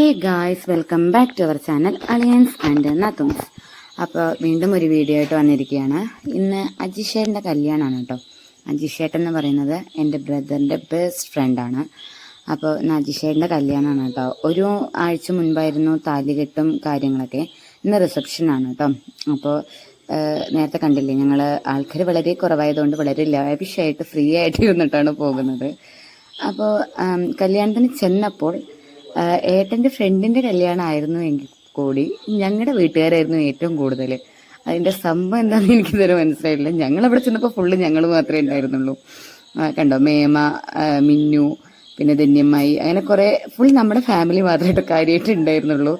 Guys welcome back to our channel alliance and നത്തുംസ് അപ്പോൾ വീണ്ടും ഒരു വീഡിയോ ആയിട്ട് വന്നിരിക്കുകയാണ്. ഇന്ന് അജിഷേട്ടന്റെ കല്യാണമാണ് കേട്ടോ. അജിഷേട്ടൻ എന്ന് പറയുന്നത് എന്റെ ബ്രദറിന്റെ ബെസ്റ്റ് ഫ്രണ്ടാണ് അപ്പോൾ ഇന്ന് അജിഷേട്ടന്റെ കല്യാണമാണ് കേട്ടോ. ഒരു ആഴ്ച മുൻപായിരുന്നു താലികെട്ടും കാര്യങ്ങളൊക്കെ ഇന്ന് റിസപ്ഷനാണ് കേട്ടോ. അപ്പോൾ നേരത്തെ കണ്ടില്ലേ ഞങ്ങൾ ആൾക്കാർ വളരെ കുറവായതുകൊണ്ട് വളരെ ലാവിഷായിട്ട് ഫ്രീ ആയിട്ട് ഇരുന്നിട്ടാണ് പോകുന്നത്. അപ്പോൾ കല്യാണത്തിന് ചെന്നപ്പോൾ ഏട്ടന്റെ ഫ്രണ്ടിന്റെ കല്യാണമായിരുന്നു എങ്കിൽ കൂടി ഞങ്ങളുടെ വീട്ടുകാരായിരുന്നു ഏറ്റവും കൂടുതൽ അതിന്റെ സംഭവം എന്താണെന്ന് എനിക്ക് ഇതുവരെ മനസ്സിലായില്ല. ഞങ്ങൾ അവിടെ ചെന്നപ്പോൾ ഫുള്ള് ഞങ്ങൾ മാത്രമേ ഉണ്ടായിരുന്നുള്ളൂ കണ്ടോ? മേമ മിന്നു പിന്നെ ധന്യമ്മായി അങ്ങനെ കുറേ ഫുൾ നമ്മുടെ ഫാമിലി മാത്രമായിട്ട് കാര്യമായിട്ട് ഉണ്ടായിരുന്നുള്ളൂ.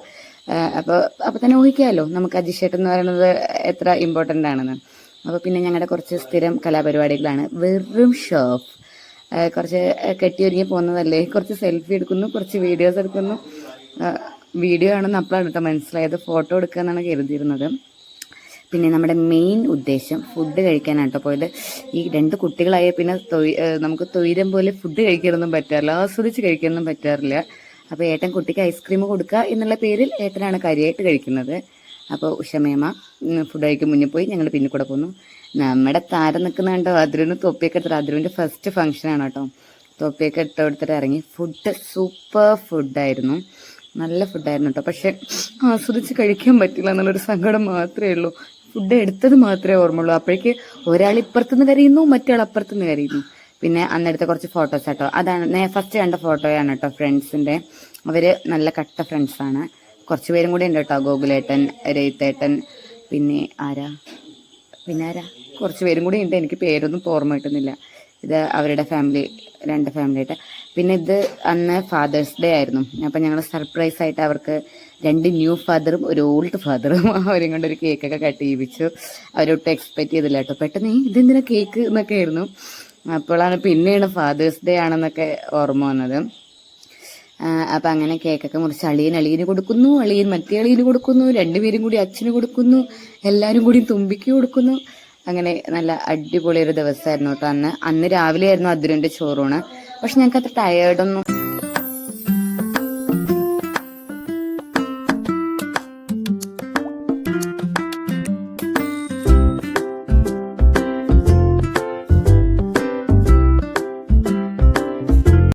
അപ്പോൾ അപ്പോൾ തന്നെ ഊഹിക്കാമല്ലോ നമുക്ക് അജിഷേട്ട് എന്ന് പറയുന്നത് എത്ര ഇമ്പോർട്ടന്റ് ആണെന്ന്. അപ്പോൾ പിന്നെ ഞങ്ങളുടെ കുറച്ച് സ്ഥിരം കലാപരിപാടികളാണ്. വെറും ആ, കുറച്ച് കെട്ടിയൊരുങ്ങി പോകുന്നതല്ലേ? കുറച്ച് സെൽഫി എടുക്കുന്നു കുറച്ച് വീഡിയോസ് എടുക്കുന്നു. വീഡിയോ ആണെന്ന് അപ്പോഴാണ് കേട്ടോ മനസ്സിലായത്. ഫോട്ടോ എടുക്കുക എന്നാണ് കരുതിയിരുന്നത്. പിന്നെ നമ്മുടെ മെയിൻ ഉദ്ദേശം ഫുഡ് കഴിക്കാനാണ് കേട്ടോ പോയത്. ഈ രണ്ട് കുട്ടികളായ പിന്നെ നമുക്ക് തൊയിരം പോലെ ഫുഡ് കഴിക്കാനൊന്നും പറ്റാറില്ല. ആസ്വദിച്ച് കഴിക്കാനൊന്നും പറ്റാറില്ല. അപ്പോൾ ഏട്ടൻ കുട്ടിക്ക് ഐസ്ക്രീം കൊടുക്കുക എന്നുള്ള പേരിൽ ഏട്ടനാണ് കാര്യമായിട്ട് കഴിക്കുന്നത്. അപ്പോൾ ഉഷമേമ ഫുഡ് കഴിക്കും മുന്നിൽ പോയി ഞങ്ങൾ പിന്നെ കൂടെ പോന്നു. നമ്മുടെ താരം നിൽക്കുന്ന കണ്ടോ അതിരുന്ന് തൊപ്പിയൊക്കെ എടുത്തിട്ട് അതിരുവിന്റെ ഫസ്റ്റ് ഫംഗ്ഷനാണ് കേട്ടോ. തൊപ്പിയൊക്കെ ഇട്ട് കൊടുത്തിട്ട് ഇറങ്ങി. ഫുഡ് സൂപ്പർ ഫുഡായിരുന്നു നല്ല ഫുഡായിരുന്നു കേട്ടോ. പക്ഷെ ആസ്വദിച്ച് കഴിക്കാൻ പറ്റില്ല എന്നുള്ളൊരു സങ്കടം മാത്രമേ ഉള്ളൂ. ഫുഡ് എടുത്തത് മാത്രമേ ഓർമ്മയുള്ളൂ. അപ്പോഴേക്ക് ഒരാൾ ഇപ്പുറത്തുനിന്ന് കരയുന്നു മറ്റേ ആൾ അപ്പുറത്തുനിന്ന് കരയുന്നു. പിന്നെ അന്നെടുത്ത കുറച്ച് ഫോട്ടോസ് കേട്ടോ അതാണ് ഫസ്റ്റ് കണ്ട ഫോട്ടോയാണ് കേട്ടോ ഫ്രണ്ട്സിന്റെ അവർ നല്ല കട്ട ഫ്രണ്ട്സാണ് കുറച്ച് പേരും കൂടി ഉണ്ട് കേട്ടോ. ഗോകുലേട്ടൻ രയിത്തേട്ടൻ പിന്നെ ആരാ? പിന്നെ ആരാ? കുറച്ച് പേരും കൂടി ഉണ്ട്. എനിക്ക് പേരൊന്നും ഓർമ്മ കിട്ടുന്നില്ല. ഇത് അവരുടെ ഫാമിലി രണ്ട് ഫാമിലി ആയിട്ട്. പിന്നെ ഇത് അന്ന് ഫാദേഴ്സ് ഡേ ആയിരുന്നു. അപ്പം ഞങ്ങൾ സർപ്രൈസ് ആയിട്ട് അവർക്ക് രണ്ട് ന്യൂ ഫാദറും ഒരു ഓൾഡ് ഫാദറും അവരെയും കൊണ്ട് ഒരു കേക്കൊക്കെ കട്ട് ചെയ്യിപ്പിച്ചു. അവരൊട്ടും എക്സ്പെക്ട് ചെയ്തില്ല കേട്ടോ. പെട്ടെന്ന് "ഏയ്, ഇതെന്തിനാ കേക്ക് എന്നൊക്കെ ആയിരുന്നു. അപ്പോഴാണ് പിന്നെയാണ് ഫാദേഴ്സ് ഡേ ആണെന്നൊക്കെ ഓർമ്മ വന്നത്. അപ്പം അങ്ങനെ കേക്കൊക്കെ മുറിച്ച് അളിയൻ അളിയന് കൊടുക്കുന്നു അളിയൻ മറ്റേ അളിയന് കൊടുക്കുന്നു രണ്ടുപേരും കൂടി അച്ഛന് കൊടുക്കുന്നു എല്ലാവരും കൂടി തുമ്പിക്ക് കൊടുക്കുന്നു. അങ്ങനെ നല്ല അടിപൊളി ഒരു ദിവസമായിരുന്നു കേട്ടോ അന്ന്. അന്ന് രാവിലെ ആയിരുന്നു അതിരന്റെ ചോറൂണ്. പക്ഷെ ഞങ്ങൾക്ക് അത്ര ടയേർഡൊന്നും